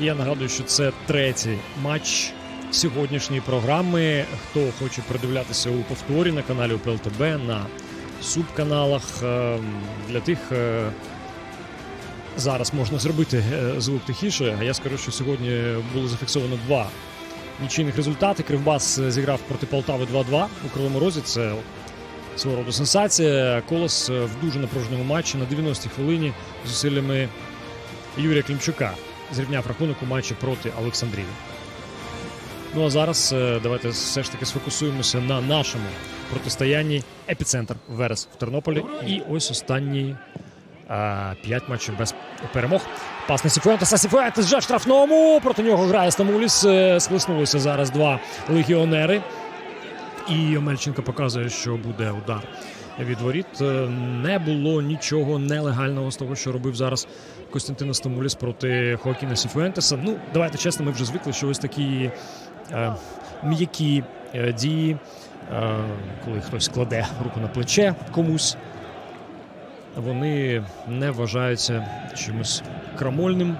Я нагадую, що це третій матч сьогоднішньої програми. Хто хоче придивлятися у повторі на каналі УПЛ ТБ, на субканалах е, для тих. е, Зараз можна зробити е, звук тихіше. А я скажу, що сьогодні було зафіксовано два нічийних результати. Кривбас зіграв проти Полтави 2-2 у Кривому Розі. Це свого роду сенсація. Колос в дуже напруженому матчі на 90-й хвилині зусиллями Юрія Клімчука зрівняв рахунок у матчі проти Олександрії. Ну а зараз е, давайте все ж таки сфокусуємося на нашому протистоянні епіцентр Верес в Тернополі. І ось останні а, п'ять матчів без перемог. Пас на Сіфуентеса. Сіфуентес вже в штрафному. Проти нього грає Стамуліс. Е, Схлеснулися зараз два легіонери. І Омельченко показує, що буде удар від воріт. Е, Не було нічого нелегального з того, що робив зараз Костянтин Стамуліс проти Хоакіна Сіфуентеса. Ну, давайте чесно, ми вже звикли, що ось такі е, м'які е, дії, е, коли хтось кладе руку на плече комусь, вони не вважаються чимось крамольним.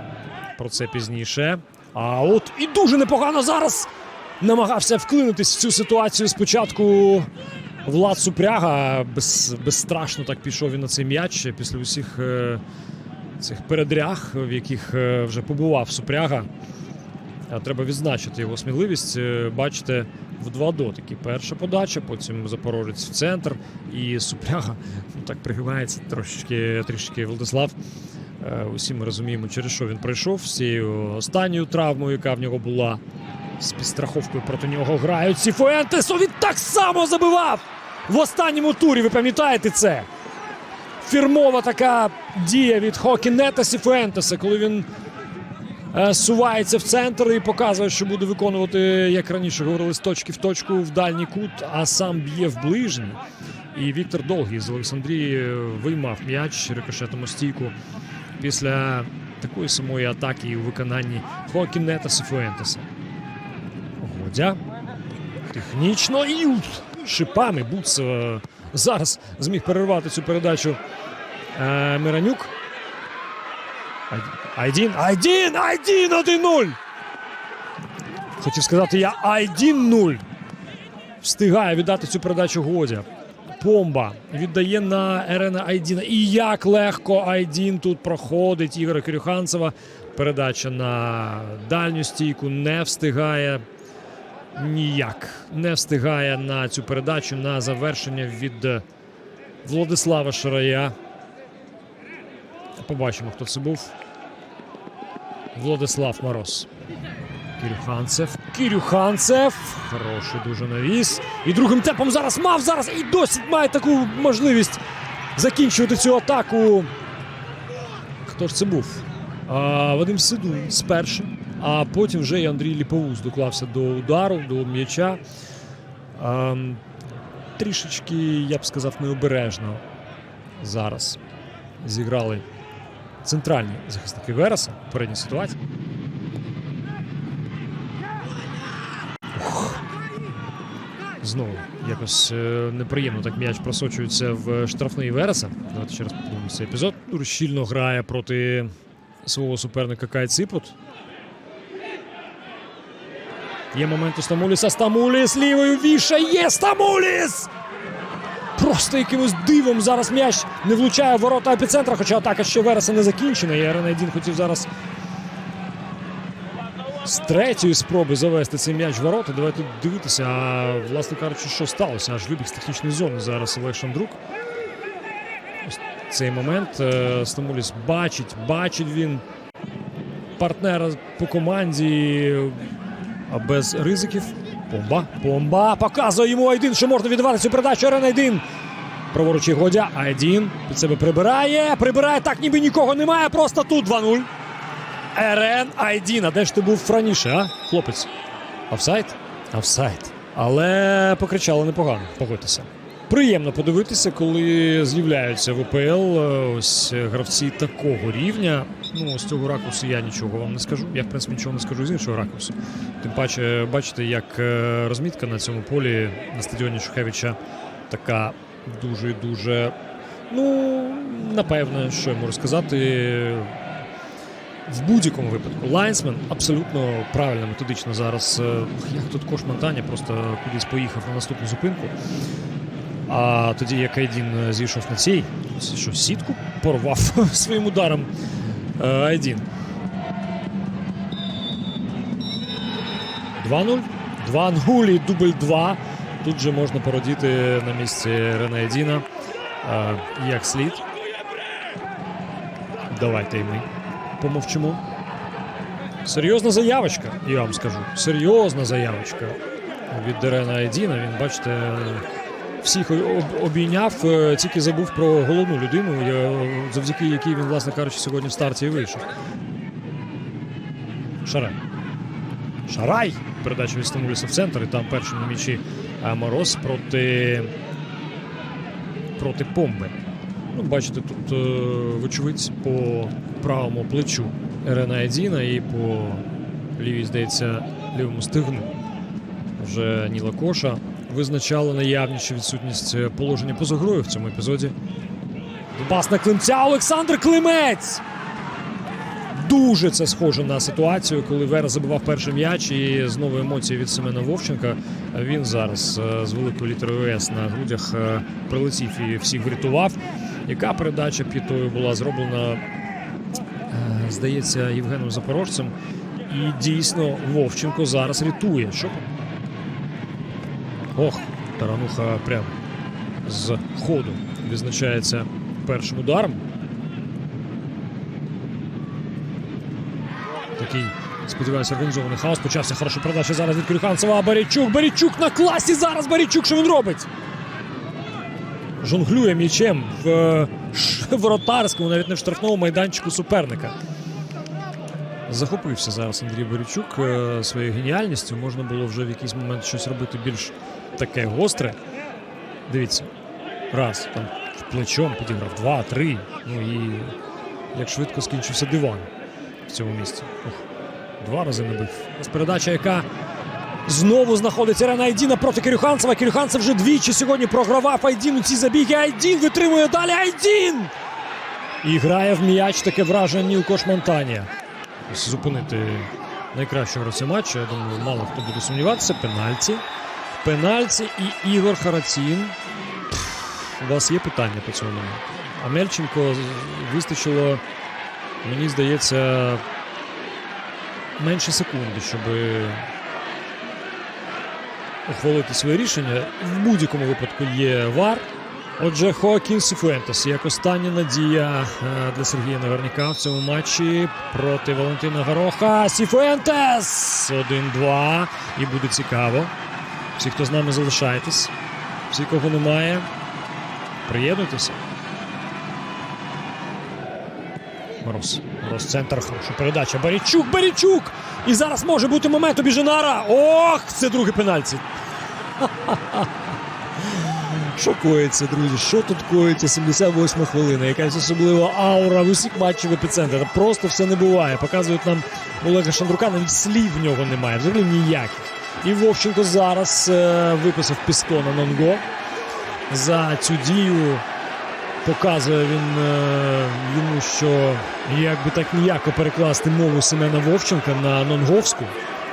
Про це пізніше. А от і дуже непогано зараз намагався вклинитись в цю ситуацію спочатку. Влад Супряга без, безстрашно так пішов він на цей м'яч після усіх е, цих передряг, в яких е, вже побував Супряга. Треба відзначити його сміливість. Е, Бачите, в два дотики. Перша подача, потім Запорожець в центр. І Супряга ну, так пригибається трошечки трішки Владислав. Е, Усі ми розуміємо, через що він пройшов з цією останньою травмою, яка в нього була. З підстраховкою проти нього грають Сіфуентес. О, Він так само забивав в останньому турі. Ви пам'ятаєте це? Фірмова така дія від Хокінета Сіфуентеса, коли він е, сувається в центр і показує, що буде виконувати, як раніше говорили, з точки в точку в дальній кут, а сам б'є в ближній. І Віктор Довгий з Олександрії виймав м'яч рикошетом у стійку після такої самої атаки у виконанні Хокінета Сіфуентеса. Годя. Технічно і шипами Буц е, зараз зміг перервати цю передачу е, Миранюк. Айдін, Айдін, Айдін 1-0. Хотів сказати я Айдін 0. Встигає віддати цю передачу Годя. Помба віддає на Ерена Айдіна. І як легко Айдін тут проходить Ігоря Кирюханцева. Передача на дальню стійку не встигає ніяк. Не встигає на цю передачу на завершення від Владислава Шарая. Побачимо, хто це був. Владислав Мороз. Кирюханцев. Кирюханцев. Хороший дуже навіс. І другим темпом зараз мав зараз і досі має таку можливість закінчувати цю атаку. Хто ж це був? А, Вадим Сидун спершу, а потім вже і Андрій Ліповуз доклався до удару, до м'яча. А, трішечки, я б сказав, необережно зараз зіграли центральні захисники Вереса в передній ситуації. Знову якось е, неприємно так м'яч просочується в штрафний Вереса. Давайте ще раз подивимося епізод. Щільно грає проти свого суперника Кай Ципут. Є момент у Стамуліса. Стамуліс лівою вішає. Стамуліс! Просто якимось дивом зараз м'яч не влучає в ворота епіцентра, хоча атака ще Вереса не закінчена. І Аренайдін хотів зараз з третьої спроби завести цей м'яч в ворота. Давайте дивитися. А власне кажучи, що сталося? Аж вибіг з технічної зони зараз Олег Шандрук. Цей момент е, Стамуліс бачить, бачить він партнера по команді без ризиків. Помба, помба. Показує йому Айдін, що можна віддавати цю передачу. Арен Айдін. Праворуч Годя. Айдін під себе прибирає. Прибирає так, ніби нікого немає. Просто тут 2-0. Ерен Айдін. А де ж ти був раніше, а? Хлопець. Офсайд? Офсайд. Але покричали непогано. Погодьтеся. Приємно подивитися, коли з'являються в УПЛ е, ось гравці такого рівня. Ну, з цього ракурсу я нічого вам не скажу. Я, в принципі, нічого не скажу з іншого ракурсу. Тим паче, бачите, як е, розмітка на цьому полі на стадіоні Шухевича така дуже дуже. Ну, напевно, що я можу сказати. в будь-якому випадку лайнсмен абсолютно правильно, методично зараз. е, Як тут Кош Монтаня просто кудись поїхав на наступну зупинку. А тоді як Айдін е, зійшов на цій, що сітку порвав своїм ударом е, Айдін. 2-0. 2-0 і дубль 2. Тут же можна породіти на місці Рене Айдіна е, як слід. Давайте і ми помовчимо. Серйозна заявочка, я вам скажу. Серйозна заявочка від Дерена Айдіна. Він, бачите, всіх обійняв, е, тільки забув про головну людину, завдяки якій він, власне кажучи, сьогодні в старті і вийшов. Шарай. Шарай! Передача від в центр, і там першим на м'ячі е, Мороз проти, проти Помби. Ну, бачите, тут е, вочевидь по правому плечу Ерена Айдіна і по лівій, здається, лівому стигну вже Ніла Коша визначало наявність відсутність е, положення поза грою в цьому епізоді. Пас на Климця Олександр Климець! Дуже це схоже на ситуацію, коли Вера забивав перший м'яч і знову емоції від Семена Вовченка. Він зараз е, з великою літерою С на грудях е, прилетів і всіх врятував. Яка передача п'ятою була зроблена, е, здається, Євгеном Запорожцем. І дійсно Вовченко зараз рятує. Що... Ох, Тарануха прямо з ходу відзначається першим ударом. Такий, сподіваюся, організований хаос. Почався хороша передача зараз від Крюханцева. Барічук. Барічук на класі зараз. Барічук, що він робить? Жонглює м'ячем в е, воротарському, навіть не в штрафному майданчику суперника. Захопився зараз Андрій Борячук е, своєю геніальністю. Можна було вже в якийсь момент щось робити більш таке гостре. Дивіться, раз, там плечом підіграв, два, три. Ну і як швидко скінчився диван в цьому місці. Ух, два рази набив. Ось передача, яка знову знаходиться Рена Айдіна проти Кирюханцева. Кирюханцев вже двічі сьогодні програвав Айдіну ці забіги. Айдін витримує далі. Айдін! І грає в м'яч таке враження Нілкош Монтанія. Зупинити найкращого гравця матчу. Я думаю, мало хто буде сумніватися. Пенальті. Пенальті і Ігор Харацін. У вас є питання по цьому? А Мельченко вистачило, мені здається, менше секунди, щоб ухвалити своє рішення. В будь-якому випадку є вар. Отже, Хоакін Сіфуентес як остання надія е, для Сергія Наверняка в цьому матчі проти Валентина Гороха. Сіфуентес! 1-2. І буде цікаво. Всі, хто з нами залишаєтесь, всі, кого немає, приєднуйтеся. Мороз. Мороз центр. Хороша передача. Барічук, Барічук! І зараз може бути момент у Біженара. Ох, це другий пенальті. Що коїться, друзі? Що тут коїться? 78 хвилина. Якась особлива аура в усіх матчів епіцентра. Та Просто все не буває. Показують нам Олега Шандрука, навіть слів в нього немає. Взагалі ніяких. І Вовченко зараз е, виписав піско на Нонго. За цю дію показує він е, йому, що як би так ніяко перекласти мову Семена Вовченка на нонговську.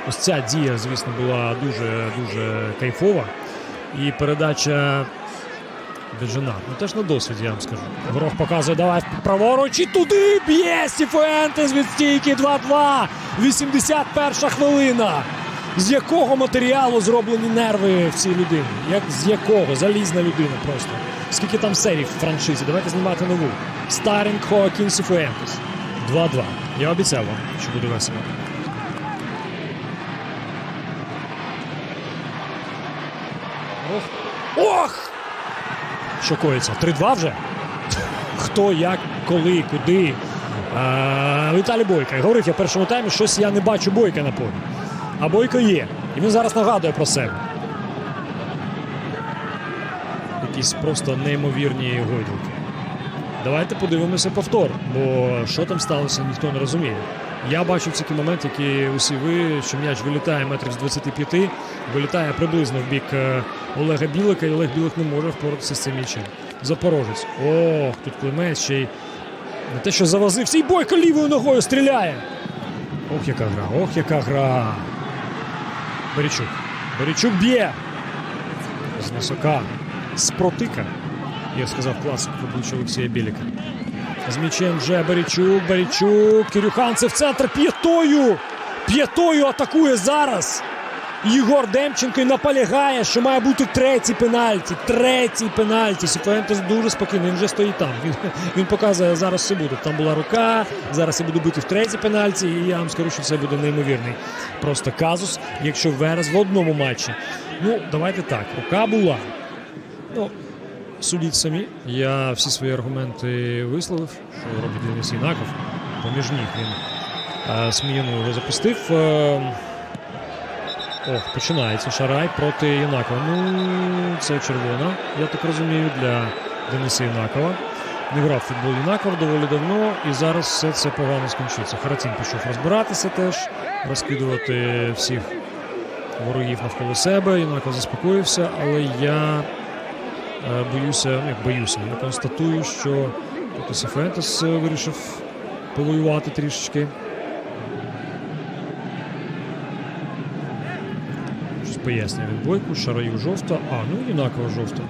Ось ця дія, звісно, була дуже дуже кайфова. І передача Беджина. Ну теж на досвіді, я вам скажу. Горох показує, давай праворуч і туди б'є Сіфуентес від стійки 2-2. 81 хвилина. З якого матеріалу зроблені нерви в цій людині? Як, з якого? Залізна людина просто. Скільки там серій в франшизі? Давайте знімати нову. Старінг Хоакін Сіфуентес. 2-2. Я обіцяв вам, що буде весело. Ох! Ох! Що коїться? 3-2 вже? Хто, як, коли, куди? А, Віталій Бойка. Говорив я в першому таймі, щось я не бачу Бойка на полі. А Бойко є. І він зараз нагадує про себе. Якісь просто неймовірні гойдалки. Давайте подивимося повтор, бо що там сталося, ніхто не розуміє. Я бачу тільки момент, який усі ви, що м'яч вилітає метрів з 25, вилітає приблизно в бік е, Олега Білика, і Олег Білик не може впоратися з цим м'ячем. Запорожець. Ох, тут Климець ще й Не те, що завозився, і бойко лівою ногою стріляє. Ох, яка гра, ох, яка гра. Берічук. Берічук б'є. З висока. З протика. Як сказав класик обличчя Олексія Біліка. З м'ячем вже Берічук, Берічук. Кирюханцев центр п'ятою. П'ятою атакує зараз. Єгор Демченко і наполягає, що має бути третій пенальті. Третій пенальті. Сіфуентес дуже спокійний. Він вже стоїть там. Він, він показує, зараз все буде. Там була рука. Зараз я буду бити в третій пенальті. І я вам скажу, що це буде неймовірний. Просто казус, якщо Верес в одному матчі. Ну, давайте так. Рука була. Ну, судіть самі. Я всі свої аргументи висловив, що робить Денис Єнаков. Поміж них він е, Сміяну його запустив. Е, Ох, починається Шарай проти Єнакова. Ну, це червона, я так розумію, для Дениса Єнакова. Не грав футбол Єнаков доволі давно, і зараз все це погано скінчиться. Харатін пішов розбиратися теж, розкидувати всіх ворогів навколо себе. Єнаков заспокоївся, але я е, боюся, ну як боюся, я констатую, що тут Сефентес вирішив повоювати трішечки. Пояснює від бойку, шараю жовта, а ну інакова жовта.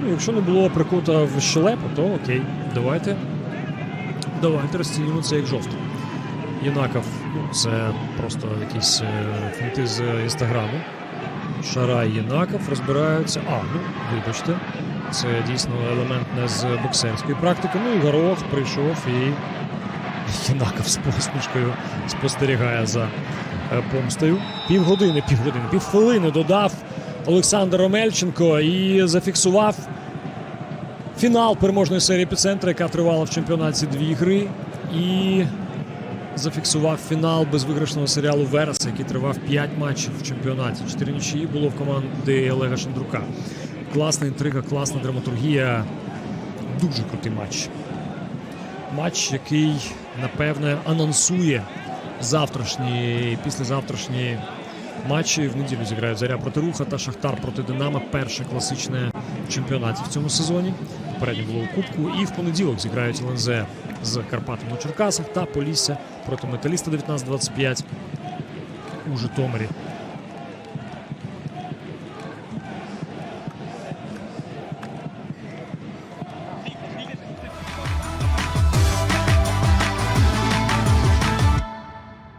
Ну, якщо не було прикута в щелепу, то окей, давайте. Давайте розцінюємо це як жовто. Єнаков, ну це просто якісь е, фінти з інстаграму. Шарай Єнаков розбираються. А, ну, вибачте, це дійсно елемент не з боксерської практики. Ну і Горох прийшов і Єнаков з посмішкою спостерігає за помстою. Півгодини, півгодини, півхвилини додав Олександр Омельченко і зафіксував фінал переможної серії епіцентра, яка тривала в чемпіонаті дві гри. І зафіксував фінал безвиграшного серіалу Верес, який тривав 5 матчів в чемпіонаті. Чотири нічиї було в команди Олега Шандрука. Класна інтрига, класна драматургія. Дуже крутий матч. Матч, який напевне анонсує завтрашні, післязавтрашні матчі. В неділю зіграють Заря проти Руха та Шахтар проти Динамо. Перше класичне чемпіонаті в цьому сезоні. Попередньо було у Кубку. І в понеділок зіграють ЛНЗ з Карпатом у Черкасах та Полісся проти Металіста 19-25 у Житомирі.